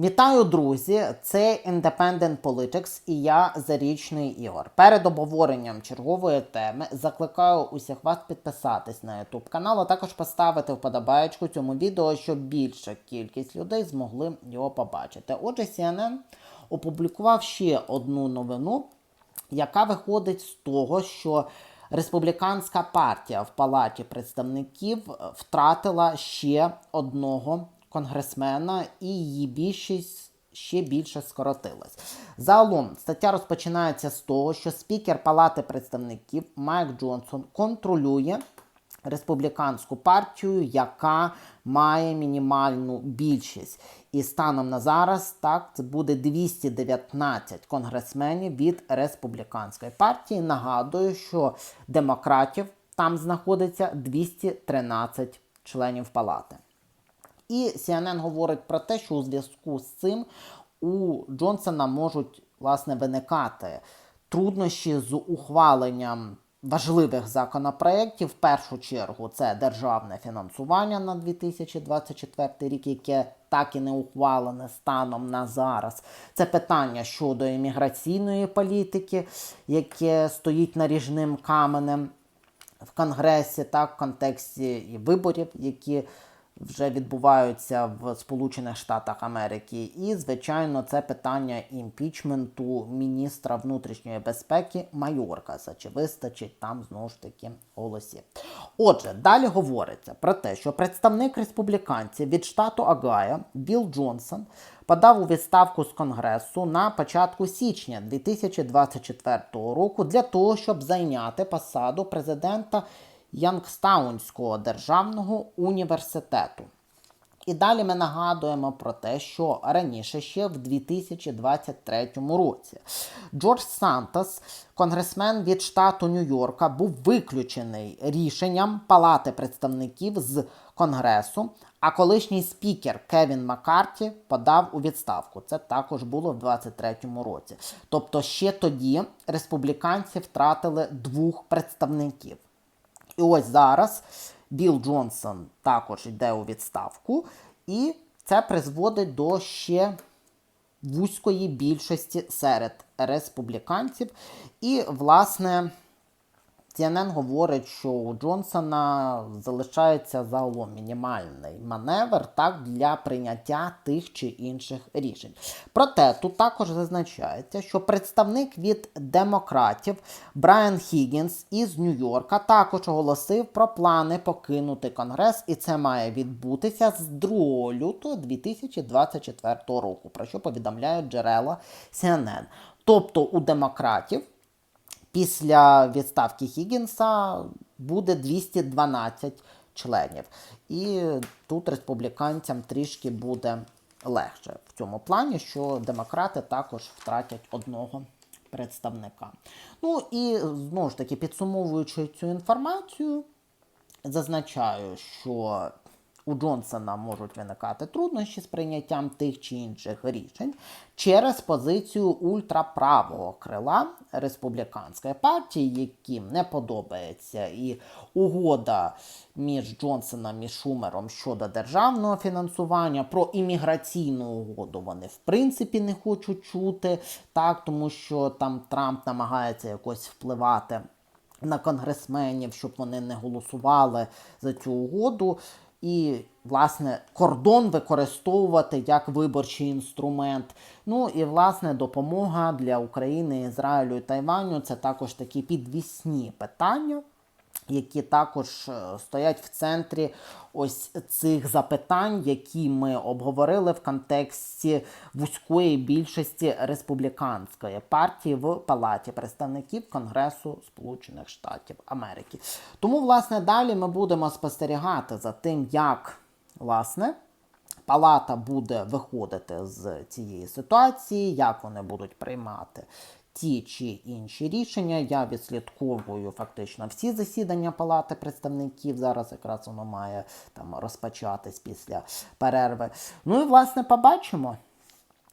Вітаю, друзі! Це Independent Politics і я Зарічний Ігор. Перед обговоренням чергової теми закликаю усіх вас підписатись на YouTube канал, а також поставити вподобаєчку цьому відео, щоб більша кількість людей змогли його побачити. Отже, CNN опублікував ще одну новину, яка виходить з того, що республіканська партія в Палаті представників втратила ще одного конгресмена, і її більшість ще більше скоротилась. Загалом стаття розпочинається з того, що спікер Палати представників Майк Джонсон контролює республіканську партію, яка має мінімальну більшість. І станом на зараз так це буде 219 конгресменів від республіканської партії. Нагадую, що демократів там знаходиться 213 членів палати. І CNN говорить про те, що у зв'язку з цим у Джонсона можуть власне виникати труднощі з ухваленням важливих законопроєктів. В першу чергу це державне фінансування на 2024 рік, яке так і не ухвалене станом на зараз. Це питання щодо імміграційної політики, яке стоїть наріжним каменем в Конгресі, так, в контексті і виборів, які вже відбуваються в Сполучених Штатах Америки. І, звичайно, це питання імпічменту міністра внутрішньої безпеки Майоркаса. Чи вистачить там знову ж таки голосів? Отже, далі говориться про те, що представник республіканців від штату Агая Білл Джонсон подав у відставку з Конгресу на початку січня 2024 року для того, щоб зайняти посаду президента Янгстаунського державного університету. І далі ми нагадуємо про те, що раніше ще в 2023 році Джордж Сантос, конгресмен від штату Нью-Йорка, був виключений рішенням Палати представників з Конгресу, а колишній спікер Кевін Маккарті подав у відставку. Це також було в 2023 році. Тобто ще тоді республіканці втратили двох представників. І ось зараз Білл Джонсон також йде у відставку, і це призводить до ще вузької більшості серед республіканців. І, власне, CNN говорить, що у Джонсона залишається загалом мінімальний маневр так, для прийняття тих чи інших рішень. Проте тут також зазначається, що представник від демократів Брайан Хіггінс із Нью-Йорка також оголосив про плани покинути Конгрес, і це має відбутися з 2 лютого 2024 року, про що повідомляють джерела CNN. Тобто у демократів після відставки Хіггінса буде 212 членів. І тут республіканцям трішки буде легше в цьому плані, що демократи також втратять одного представника. Ну і знову ж таки, підсумовуючи цю інформацію, зазначаю, що у Джонсона можуть виникати труднощі з прийняттям тих чи інших рішень через позицію ультраправого крила республіканської партії, яким не подобається і угода між Джонсоном і Шумером щодо державного фінансування. Про імміграційну угоду вони в принципі не хочуть чути, так тому що там Трамп намагається якось впливати. На конгресменів, щоб вони не голосували за цю угоду і, власне, кордон використовувати як виборчий інструмент. Ну і власне допомога для України, Ізраїлю і Тайваню це також такі підвісні питання. Які також е, стоять в центрі ось цих запитань, які ми обговорили в контексті вузької більшості республіканської партії в Палаті представників Конгресу Сполучених Штатів Америки. Тому, власне, далі ми будемо спостерігати за тим, як власне. Палата буде виходити з цієї ситуації, як вони будуть приймати ті чи інші рішення. Я відслідковую фактично всі засідання Палати представників. Зараз якраз воно має там розпочатись після перерви. Ну і власне побачимо,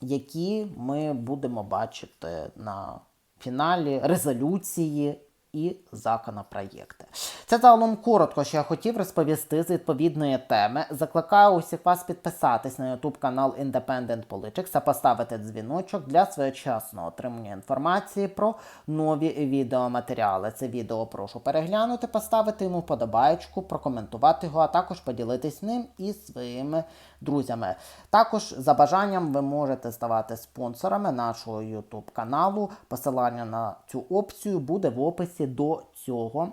які ми будемо бачити на фіналі резолюції і законопроєкти. Це загалом коротко, що я хотів розповісти з відповідної теми. Закликаю усіх вас підписатись на YouTube канал Independent Politics та поставити дзвіночок для своєчасного отримання інформації про нові відеоматеріали. Це відео прошу переглянути, поставити йому вподобаєчку, прокоментувати його, а також поділитись ним із своїми друзями. Також за бажанням ви можете ставати спонсорами нашого YouTube каналу. Посилання на цю опцію буде в описі до цього